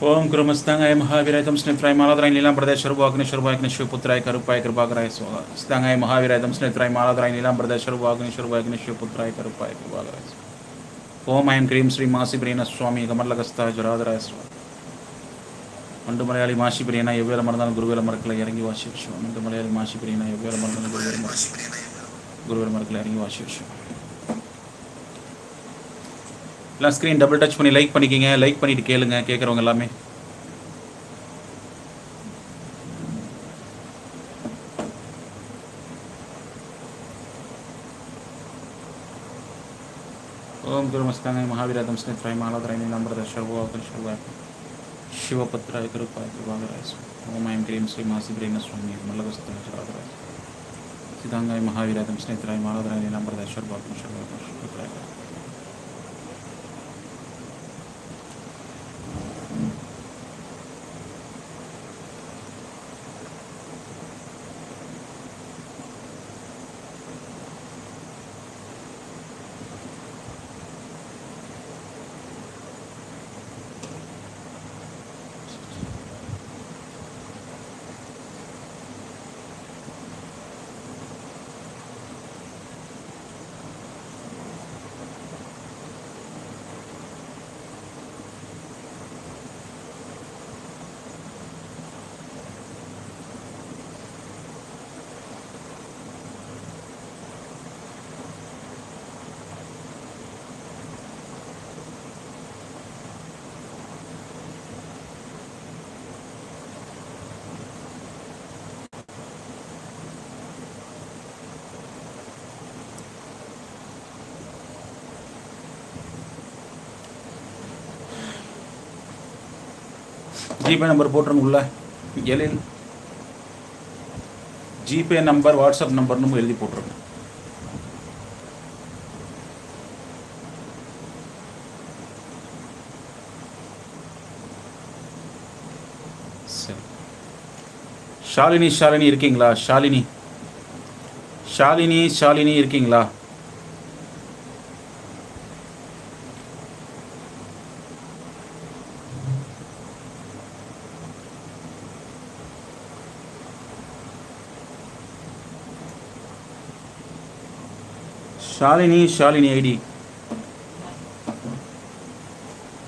ఓం కృమస్తంగాయ మహావీరాయుధం స్నేహితురాయ మాలాదరాయ నీలాంబరదాయ శరుభాగ్ని శరుభాగ్ని శివపుత్రాయ కరుపాయ కృపాకరాయ స్తంగాయ మహావీరాయుధం స్నేహితురాయ మాలాదరాయ నీలాంబరదాయ శరుభాగ్ని శరుభాగ్ని శివపుత్రాయ కరుపాయ కృపాకరాయ ఓం ఐం క్రీం శ్రీ మాసి ప్రియన స్వామి కమర్లగస్త జురాధరాయ స్వామి ಮಂಡು ಮಲಯಾಳಿ ಮಾಸಿ ಪ್ರಿಯನ ಎವ್ವೇಲ ಮರದಾನ ಗುರುವೇಲ ಮರಕಲ ಎರಗಿ ವಾಶಿರ್ಷು ಮಂಡು ಮಲಯಾಳಿ ಮಾಸಿ ಪ್ರಿಯನ ಎವ್ವೇಲ ಮರದಾನ ಗುರುವೇಲ ಮರಕಲ ಗುರುವೇಲ ಮರಕಲ ಎರಗಿ ವಾಶಿರ್ಷು மரக்கில் குருவேல மரக்கில் இறங்கி வாசி விஷயம் எல்லாம் ஸ்க்ரீன் டபுள் டச் பண்ணி லைக் பண்ணிக்கிங்க லைக் பண்ணிட்டு கேளுங்க கேட்குறவங்க எல்லாமே ओम गुरुमस्तांगाय महावीरादम स्नेत्राय मालाधराय नीलांबरद शर्वाकन शर्वाय शिवपत्राय कृपाय कृपाकराय ओम ऐं क्रीं श्री मासी ब्रेन स्वामी मल्लगस्तन शराधराय सिद्धांगाय महावीरादम स्नेत्राय मालाधराय नीलांबरद शर्वाकन शर्वाय ஜிபே நம்பர் போட்டுருங்க உள்ள எழில். ஜிபே நம்பர் வாட்ஸ்அப் நம்பர்னு எழுதி போட்டுருங்க சரி. ஷாலினி ஷாலினி இருக்கீங்களா? ஷாலினி. ஷாலினி ஷாலினி இருக்கீங்களா? ஷாலினி ஷாலினி ஐடி.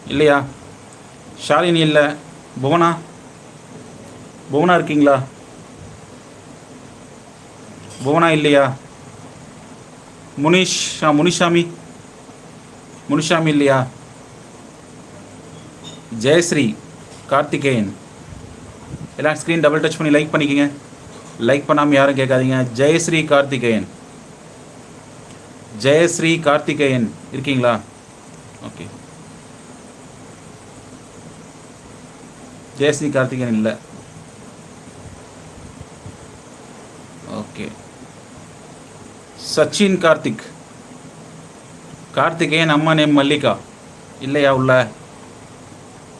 இல்லையா? ஷாலினி இல்லை. புவனா? புவனா இருக்கீங்களா? புவனா இல்லையா? முனிஷ் முனிஷாமி. முனிஷாமி இல்லையா? ஜெயஸ்ரீ கார்த்திகேயன். எல்லாம் ஸ்க்ரீன் டபுள் டச் பண்ணி லைக் பண்ணிக்கங்க. லைக் பண்ணாமல் யாரும் கேட்காதீங்க. ஜெயஸ்ரீ கார்த்திகேயன். ஜெயஸ்ரீ கார்த்திகேயன். இருக்கீங்களா? ஓகே ஜெயஸ்ரீ கார்த்திகேயன் இல்லை. ஓகே சச்சின் கார்த்திக். கார்த்திகேயன் அம்மா நேம் மல்லிகா. இல்லையா உள்ள?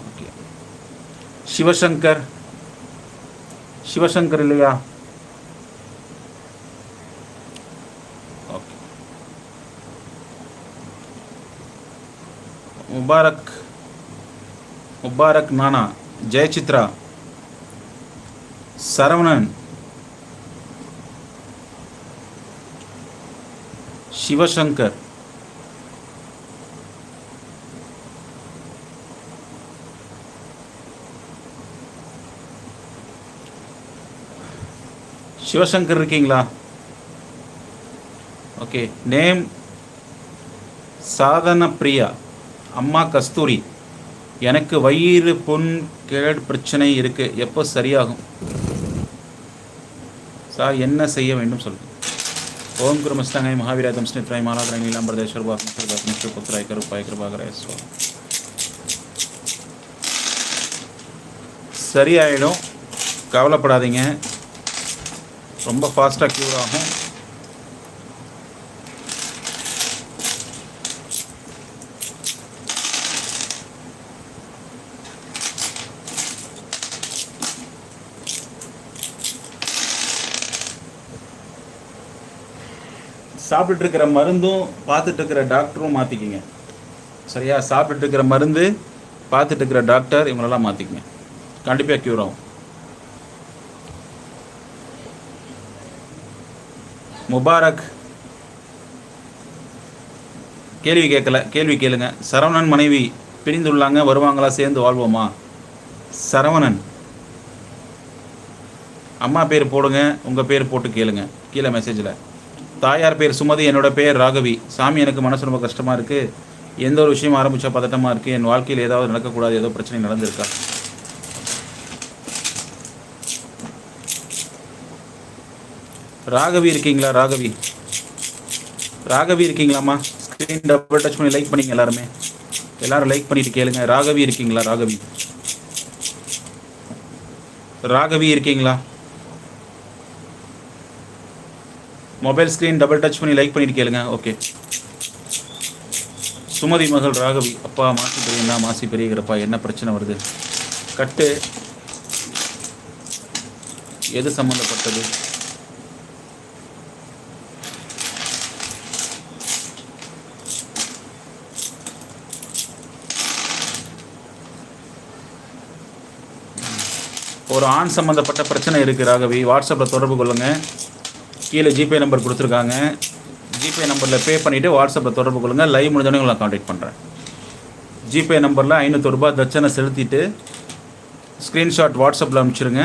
ஓகே சிவசங்கர். சிவசங்கர் இல்லையா ஓகே முபாரக் முபாரக் நானா ஜெயசித்ரா சரவணன் சிவசங்கர். சிவசங்கர் இருக்கீங்களா? ஓகே நேம் சாதன பிரியா அம்மா கஸ்தூரி எனக்கு வயிறு புண் கேடு பிரச்சனை இருக்கு. எப்போ சரியாகும்? சார் என்ன செய்ய வேண்டும் சொல்லுங்கள் ஓம் குருமஸ்தாங்காய் மகாவீராதம் ஸ்னித்ராய் மாலாதராய் நீலாம் பிரதேஸ்வர் பாக்னிஸ்வர் புத்திராய் கருப்பாய் கிருபாகராய் சுவாமி சரியாயிடும். கவலைப்படாதீங்க. ரொம்ப ஃபாஸ்ட்டாக க்யூர் ஆகும். சாப்பிட்டுட்டு இருக்கிற மருந்தும் பார்த்துட்டு இருக்கிற டாக்டரும் மாற்றிக்கிங்க சரியா? சாப்பிட்டுட்டு இருக்கிற மருந்து பார்த்துட்டு இருக்கிற டாக்டர் இவங்களெல்லாம் மாற்றிக்கங்க கண்டிப்பாக க்யூர் ஆகும். முபாரக். கேள்வி கேட்கல. கேள்வி கேளுங்க. சரவணன் மனைவி பிரிந்துள்ளாங்க வருவாங்களா சேர்ந்து வாழ்வோமா? சரவணன். அம்மா பேர் போடுங்க உங்கள் பேர் போட்டு கேளுங்க. கீழே மெசேஜில் தாயார் பேர் சுமதி என்னோட பேர் ராகவி. சாமி எனக்கு மனசு ரொம்ப கஷ்டமாக இருக்குது எந்த ஒரு விஷயம் ஆரம்பித்தா பதட்டமாக இருக்குது என் வாழ்க்கையில் ஏதாவது நடக்கக்கூடாது ஏதோ பிரச்சனை நடந்திருக்கா? ராகவி இருக்கீங்களா ராகவி? ராகவி இருக்கீங்களாம்மா? ஸ்க்ரீன் டபுள் டச் பண்ணி லைக் பண்ணிங்க எல்லாருமே. எல்லாரும் லைக் பண்ணிட்டு கேளுங்க. ராகவி இருக்கீங்களா ராகவி? ராகவி இருக்கீங்களா? மொபைல் ஸ்க்ரீன் டபுள் டச் பண்ணி லைக் பண்ணிட்டு கேளுங்க. ஓகே சுமதி மகள் ராகவி அப்பா மாசி பெரியண்ணா மாசி பெரியகிறப்பா என்ன பிரச்சனை வருது? கட்டு. எது சம்மந்தப்பட்டது ஒரு ஆண் சம்மந்தப்பட்ட பிரச்சனை இருக்குது ராகவி. வாட்ஸ்அப்பில் தொடர்பு கொள்ளுங்கள் கீழே ஜிபே நம்பர் கொடுத்துருக்காங்க. ஜிபே நம்பரில் பே பண்ணிவிட்டு வாட்ஸ்அப்பில் தொடர்பு கொள்ளுங்கள் லைவ் முடிஞ்சோடனே உங்களை காண்டாக்ட் பண்ணுறேன் ஜிபே நம்பரில் ஐநூற்றூறுபா தட்சணை செலுத்திட்டு ஸ்க்ரீன்ஷாட் வாட்ஸ்அப்பில் அனுப்பிச்சிருங்க.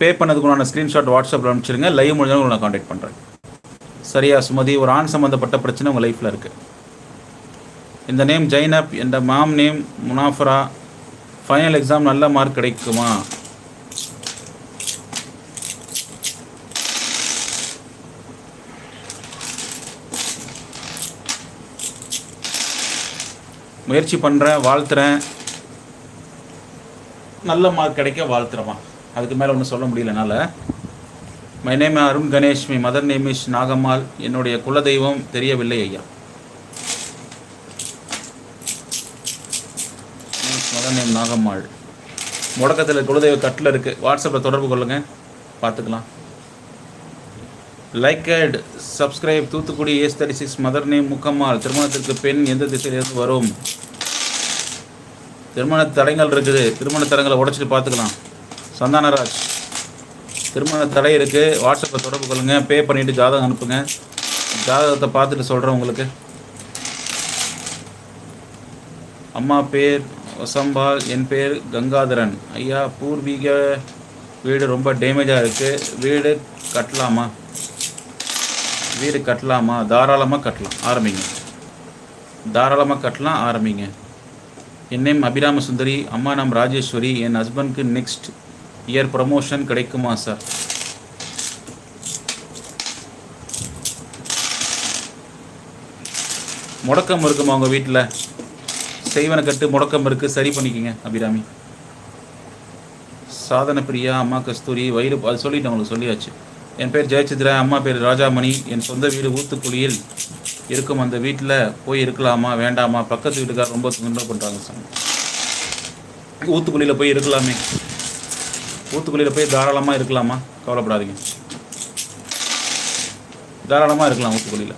பே பண்ணதுக்குண்டான ஸ்க்ரீன்ஷாட் வாட்ஸ்அப்பில் அனுப்பிச்சிருங்க. லைவ் முடிஞ்சோடனே உங்களை காண்டாக்ட் பண்ணுறேன் சரியா சுமதி? ஒரு ஆண் சம்மந்தப்பட்ட பிரச்சனை உங்கள் லைஃப்பில் இருக்குது இந்த நேம் ஜைனப் என்ற mom name Munafara. Final exam நல்ல மார்க் கிடைக்குமா? முயற்சி பண்ணுறேன் வாழ்த்துறேன். நல்ல மார்க் கிடைக்க வாழ்த்துறவான் அதுக்கு மேலே ஒன்றும் சொல்ல முடியல என்னால். My name Arun Ganesh my mother name is Nagammal என்னுடைய குலதெய்வம் தெரியவில்லை ஐயா. மதர் நேம் நாகம்மாள் முடக்கத்தில் குலதெய்வ கட்டில் இருக்குது வாட்ஸ்அப்பில் தொடர்பு கொள்ளுங்கள் பார்த்துக்கலாம். லைக்கட் subscribe Thoothukudi age thirty six mother name Mukkammal. திருமணத்திற்கு பெண் எந்த திசையிலிருந்து வரும்? திருமண தடைகள் இருக்குது. திருமண தடங்களை உடச்சிட்டு பார்த்துக்கலாம். சந்தானராஜ். திருமண தடை இருக்குது வாட்ஸ்அப்பில் தொடர்பு கொள்ளுங்கள் பே பண்ணிவிட்டு ஜாதகம் அனுப்புங்க. ஜாதகத்தை பார்த்துட்டு சொல்கிறேன் உங்களுக்கு. அம்மா பேர் வசம்பால் என் பேர் கங்காதரன். ஐயா பூர்வீக வீடு ரொம்ப டேமேஜாக இருக்குது வீடு கட்டலாமா? வீடு கட்டலாமா? தாராளமாக கட்டலாம். ஆரம்பிங்க. தாராளமாக கட்டலாம் ஆரம்பிங்க. என் நேம் அபிராம சுந்தரி அம்மா நாம் ராஜேஸ்வரி என் ஹஸ்பண்ட்க்கு நெக்ஸ்ட் இயர் ப்ரமோஷன் கிடைக்குமா சார் முடக்கம் இருக்குமா உங்கள் வீட்டில் செய்வன கட்டு முடக்கம் இருக்குது சரி பண்ணிக்கோங்க அபிராமி. சாதன பிரியா அம்மா கஸ்தூரி வயிறு அது சொல்லிட்டு உங்களுக்கு சொல்லியாச்சு. என் பேர் ஜெயசித்ரா அம்மா பேர் ராஜாமணி. என் சொந்த வீடு ஊத்துக்குழியில் இருக்கும் அந்த வீட்டில் போய் இருக்கலாமா வேண்டாமா? பக்கத்து வீட்டுக்கார் ரொம்ப தொந்தரவு பண்ணுறாங்க சார் ஊத்துக்குழியில் போய் இருக்கலாமே. ஊத்துக்குழியில் போய் தாராளமாக இருக்கலாமா? கவலைப்படாதீங்க. தாராளமாக இருக்கலாம் ஊத்துக்குழியில்.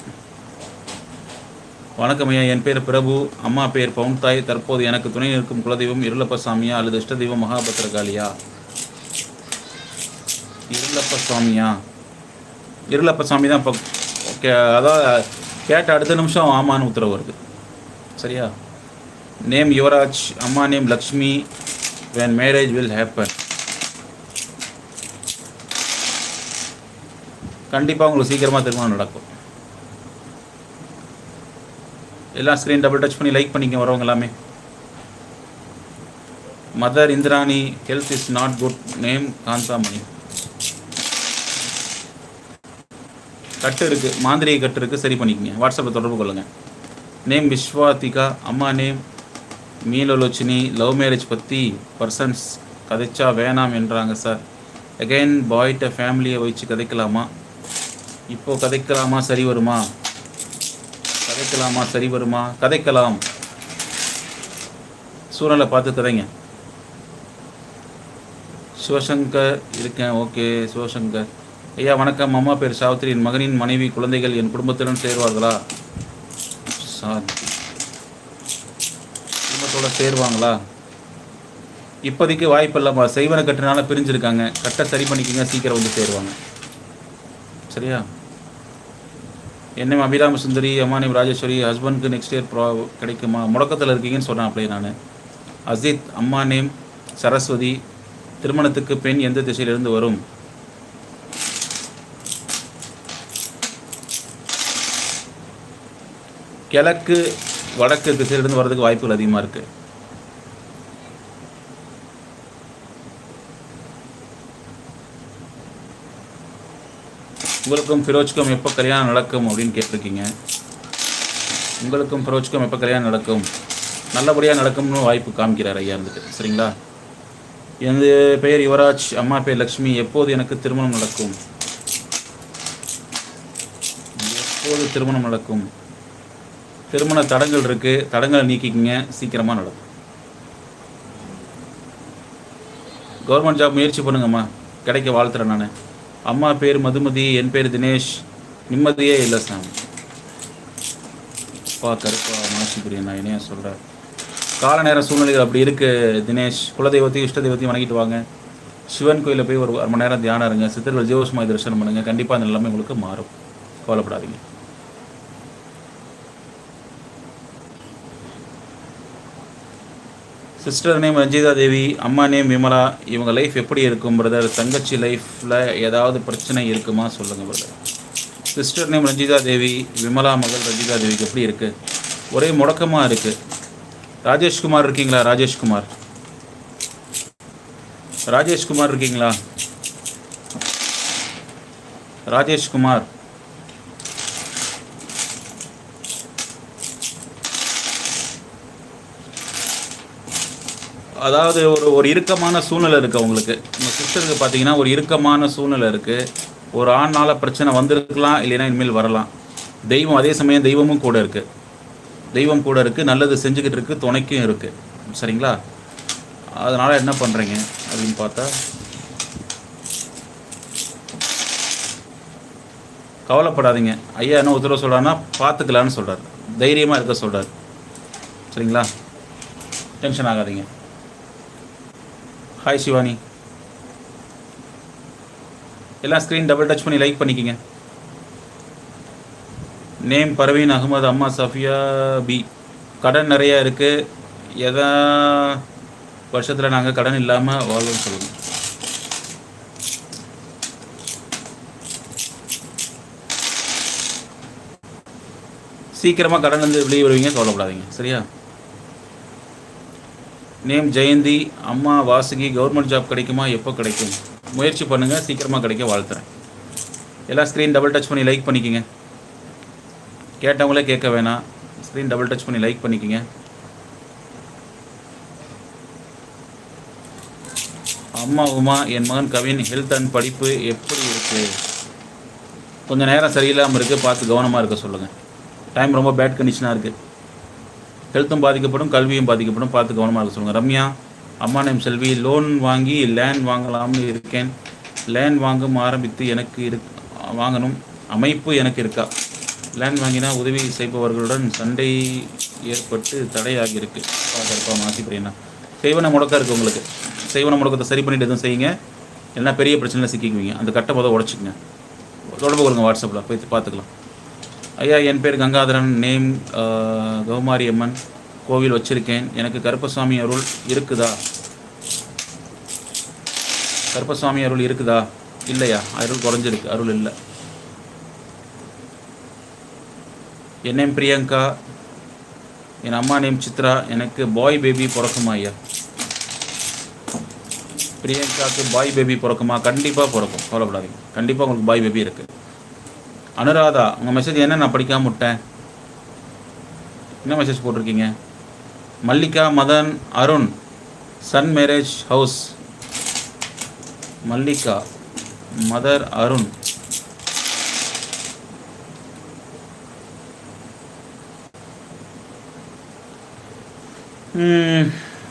வணக்கம் ஐயா. என் பேர் பிரபு. அம்மா பேர் பவுன்தாய். தற்போது எனக்கு துணை நிற்கும் குலதெய்வம் இருளப்ப சாமியா அல்லது இஷ்டதெய்வம் மகாபத்திரகாளியா? இருளப்ப சுவாமியா இருளப்ப சுவாமி தான் இப்போ ஓகே அதான் கேட்ட அடுத்த நிமிஷம் ஆமான்னு உத்தரவு வருது சரியா? நேம் யுவராஜ் அம்மா name Lakshmi when marriage will happen கண்டிப்பாக உங்களுக்கு சீக்கிரமாக திருமணம் நடக்கும். எல்லாம் ஸ்க்ரீன் டபுள் டச் பண்ணி லைக் பண்ணிக்க வரவங்க எல்லாமே. Mother Indrani health is not good name Kanthamani கட்டு இருக்குது மாந்திரிக கட்டு இருக்குது சரி பண்ணிக்கங்க. வாட்ஸ்அப்பில் தொடர்பு கொள்ளுங்கள் நேம் விஸ்வாதிகா அம்மா நேம் மீனலோச்சினி லவ் மேரேஜ் பற்றி பர்சன்ஸ் கதைச்சா வேணாம் என்றாங்க சார் அகைன் பாய்கிட்ட ஃபேமிலியை வச்சு கதைக்கலாமா? இப்போது கதைக்கலாமா? சரி வருமா? கதைக்கலாமா? சரி வருமா? கதைக்கலாம். சூழலை பார்த்து கதைங்க. சிவசங்கர் இருக்கேன் ஓகே சிவசங்கர். ஐயா வணக்கம். அம்மா பேர் சாவித்திரி. என் மகனின் மனைவி குழந்தைகள் என் குடும்பத்துடன் சேர்வார்களா? சாந்தி குடும்பத்தோட சேருவாங்களா? இப்போதைக்கு வாய்ப்பு இல்லைம்மா செய்வன கட்டுனால பிரிஞ்சிருக்காங்க. கட்ட சரி பண்ணிக்கிங்க. சீக்கிரம் வந்து சேருவாங்க. சரியா? என்ன அபிராம சுந்தரி அம்மானி ராஜேஸ்வரி ஹஸ்பண்ட்க்கு நெக்ஸ்ட் இயர் ப்ரா கிடைக்குமா? முடக்கத்தில் இருக்கீங்கன்னு சொன்னேன் அப்படியே நான். அஜித் அம்மா நேம் சரஸ்வதி. திருமணத்துக்கு பெண் எந்த திசையிலிருந்து வரும்? கிழக்கு வடக்கு திசையிலிருந்து வர்றதுக்கு வாய்ப்புகள் அதிகமாக இருக்குது உங்களுக்கும் ஃபிரோஜ்க்கும் எப்போ கல்யாணம் நடக்கும் அப்படின்னு கேட்டிருக்கீங்க. உங்களுக்கும் ஃபிரோஜ்க்கும் எப்போ கல்யாணம் நடக்கும். நல்லபடியாக நடக்கும்னு வாய்ப்பு காமிக்கிறார் ஐயா இருந்துட்டு. சரிங்களா? எனது பெயர் யுவராஜ் அம்மா பேர் லக்ஷ்மி. எப்போது எனக்கு திருமணம் நடக்கும்? எப்போது திருமணம் நடக்கும்? திருமண தடங்கள் இருக்குது தடங்களை நீக்கிக்கிங்க சீக்கிரமாக நடக்கும். கவர்மெண்ட் ஜாப் முயற்சி பண்ணுங்கம்மா. கிடைக்க வாழ்த்துறேன் நான். அம்மா பேர் மதுமதி என் பேர் தினேஷ். நிம்மதியே இல்லை சாமி. அப்பா கருப்பா மாசிக்குரிய நான் என்னையா சொல்கிறேன் கால நேர சூழ்நிலைகள் அப்படி இருக்குது தினேஷ். குலதெய்வத்தையும் இஷ்ட தெய்வத்தையும் வணங்கிட்டு வாங்க. சிவன் கோயிலில் போய் ஒரு அரை மணி நேரம் தியானம் இருங்க. சித்தர்கள் ஜீவசுமாய் தரிசனம் பண்ணுங்கள் கண்டிப்பாக அந்த எல்லாமே உங்களுக்கு மாறும். கவலைப்படாதீங்க. சிஸ்டர் நேம் ரஞ்சிதா தேவி அம்மா நேம் விமலா இவங்க லைஃப் எப்படி இருக்கும் பிரதர் தங்கச்சி லைஃப்பில் ஏதாவது பிரச்சனை இருக்குமா சொல்லுங்கள் brother sister name Ranjitha Devi Vimala மகள் ரஞ்சிதா தேவிக்கு எப்படி இருக்குது ஒரே முடக்கமாக இருக்குது ராஜேஷ்குமார் இருக்கீங்களா ராஜேஷ்குமார்? ராஜேஷ்குமார் இருக்கீங்களா? ராஜேஷ்குமார். அதாவது ஒரு ஒரு இறுக்கமான சூழ்நிலை இருக்குது உங்களுக்கு உங்கள் சிஸ்டருக்கு பார்த்தீங்கன்னா ஒரு இறுக்கமான சூழ்நிலை இருக்குது ஒரு ஆண்னால் பிரச்சனை வந்திருக்கலாம் இல்லைன்னா இனிமேல் வரலாம். தெய்வம் அதே சமயம் தெய்வமும் கூட இருக்குது தெய்வம் கூட இருக்குது நல்லது செஞ்சுக்கிட்டு இருக்குது துணைக்கும் இருக்குது சரிங்களா? அதனால் என்ன பண்ணுறீங்க அப்படின்னு பார்த்தா கவலைப்படாதீங்க. ஐயா என்ன உத்தரவு சொல்கிறான்னா பார்த்துக்கலான்னு சொல்கிறார் தைரியமாக இருக்க சொல்கிறார் சரிங்களா? டென்ஷன் ஆகாதீங்க. ஹாய் சிவானி எல்லாம் ஸ்க்ரீன் டபுள் டச் பண்ணி லைக் பண்ணிக்கிங்க. நேம் பர்வீன் அகமது அம்மா சஃபியா பி. கடன் நிறையா இருக்குது எதா வருஷத்தில் நாங்கள் கடன் இல்லாமல் வாழ்வோம்னு சொல்லுங்கள் சீக்கிரமாக கடன் வந்து வெளியே வருவீங்க கவலைப்படாதீங்க. சரியா? நேம் ஜெயந்தி அம்மா வாசுகி கவர்மெண்ட் ஜாப் கிடைக்குமா எப்போ கிடைக்கும்? முயற்சி பண்ணுங்கள் சீக்கிரமாக கிடைக்க வாழ்த்துறேன். எல்லாம் ஸ்க்ரீன் டபுள் டச் பண்ணி லைக் பண்ணிக்கோங்க. கேட்டவங்களே கேட்க வேணாம். ஸ்க்ரீன் டபுள் டச் பண்ணி லைக் பண்ணிக்கோங்க. அம்மா உமா என் மகன் கவின் ஹெல்த் அண்ட் படிப்பு எப்படி இருக்குது கொஞ்சம் நேரம் சரியில்லாமல் இருக்குது பார்த்து கவனமாக இருக்க சொல்லுங்கள் டைம் ரொம்ப பேட் கண்டிஷனாக இருக்குது ஹெல்த்தும் பாதிக்கப்படும் கல்வியும் பாதிக்கப்படும். பார்த்து கவனமாக இருக்க சொல்லுங்கள் ரம்யா அம்மா நேம் செல்வி லோன் வாங்கி லேண்ட் வாங்கலாம்னு இருக்கேன். லேண்ட் வாங்கும் ஆரம்பித்து எனக்கு இரு வாங்கணும். அமைப்பு எனக்கு இருக்கா? லேண்ட் வாங்கினா உதவி செய்பவர்களுடன் சண்டை ஏற்பட்டு தடையாகியிருக்கு பார்க்கறப்பா மாசி பிரியனா செய்வன முடக்கம் இருக்குது உங்களுக்கு. செய்வன முடக்கத்தை சரி பண்ணிட்டு எதுவும் செய்யுங்க. இல்லைன்னா பெரிய பிரச்சனையில் சிக்கிக்குவீங்க. அந்த கட்டை முதல் உடச்சிக்கங்க. தொடர்பு கொள்ளுங்க வாட்ஸ்அப்பில் போய் பார்த்துக்கலாம். ஐயா என் பேர் கங்காதரன். நேம் கௌமாரி அம்மன் கோவில் வச்சுருக்கேன். எனக்கு கருப்பசாமி அருள் இருக்குதா? கருப்பசாமி அருள் இருக்குதா? இல்லையா? அருள் குறைஞ்சிருக்கு. அருள் இல்லை. என் நேம் பிரியங்கா. என் அம்மா நேம் சித்ரா. எனக்கு பாய் பேபி பிறக்குமா ஐயா? பிரியங்காவுக்கு பாய் பேபி பிறக்குமா? கண்டிப்பாக பிறக்கும். கவலைப்படாதீங்க. கண்டிப்பாக உங்களுக்கு பாய் பேபி இருக்குது அனுராதா உங்கள் மெசேஜ் என்ன? நான் படிக்காம விட்டேன். என்ன மெசேஜ் போட்டிருக்கீங்க? Mallika Madan Arun son marriage house Mallika mother Arun.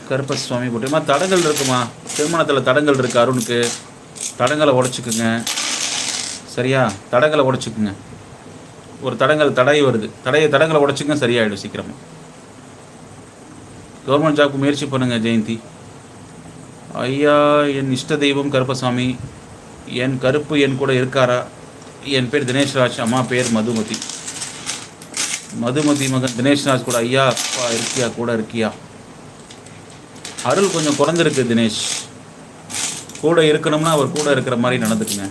Karuppaswamy போட்டுமா தடங்கள் இருக்குமா? திருமணத்தில் தடங்கள் இருக்குது அருணுக்கு. தடங்களை உடச்சிக்குங்க. சரியா? தடங்களை உடச்சிக்குங்க. ஒரு தடங்கள் தடை வருது. தடையை தடங்களை உடச்சிங்க சரியாயிடும் சீக்கிரமாக கவர்மெண்ட் ஜாப்க்கு முயற்சி பண்ணுங்கள் ஜெயந்தி. ஐயா என் இஷ்ட தெய்வம் கருப்பசாமி. என் கருப்பு என் கூட இருக்காரா? என் பேர் தினேஷ்ராஜ் அம்மா பேர் மதுமதி. மதுமதி மகன் தினேஷ்ராஜ் கூட ஐயா அப்பா இருக்கியா? கூட இருக்கியா? அருள் கொஞ்சம் குறைஞ்சிருக்கு தினேஷ். கூட இருக்கணும்னா அவர் கூட இருக்கிற மாதிரி நடந்துக்குங்க.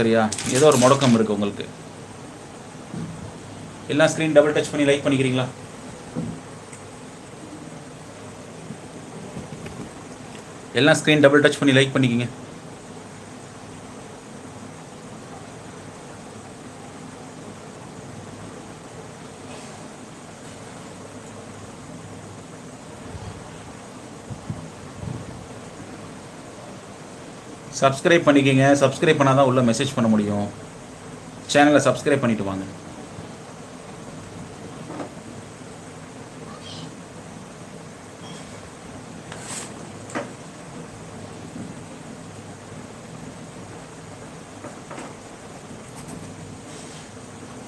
சரியா? ஏதோ ஒரு முடக்கம் இருக்குது உங்களுக்கு. எல்லாம் ஸ்க்ரீன் டபுள் டச் பண்ணி லைக் பண்ணிக்கிறீங்களா? எல்லாம் ஸ்க்ரீன் டபுள் டச் பண்ணி லைக் பண்ணிக்கிங்க. சப்ஸ்கிரைப் பண்ணிக்கங்க. சப்ஸ்கிரைப் பண்ணால் தான் உள்ளே மெசேஜ் பண்ண முடியும். சேனலை சப்ஸ்கிரைப் பண்ணிட்டு வாங்க.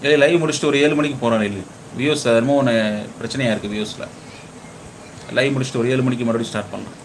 இல்லை லைவ் முடிச்சுட்டு ஒரு ஏழு மணிக்கு போகிறோம் இல்லை வியூஸ் என்னமோ ஒன்று பிரச்சனையாக இருக்குது வியூஸில். லைவ் முடிச்சுட்டு ஒரு ஏழு மணிக்கு மறுபடியும் ஸ்டார்ட் பண்ணலாம்.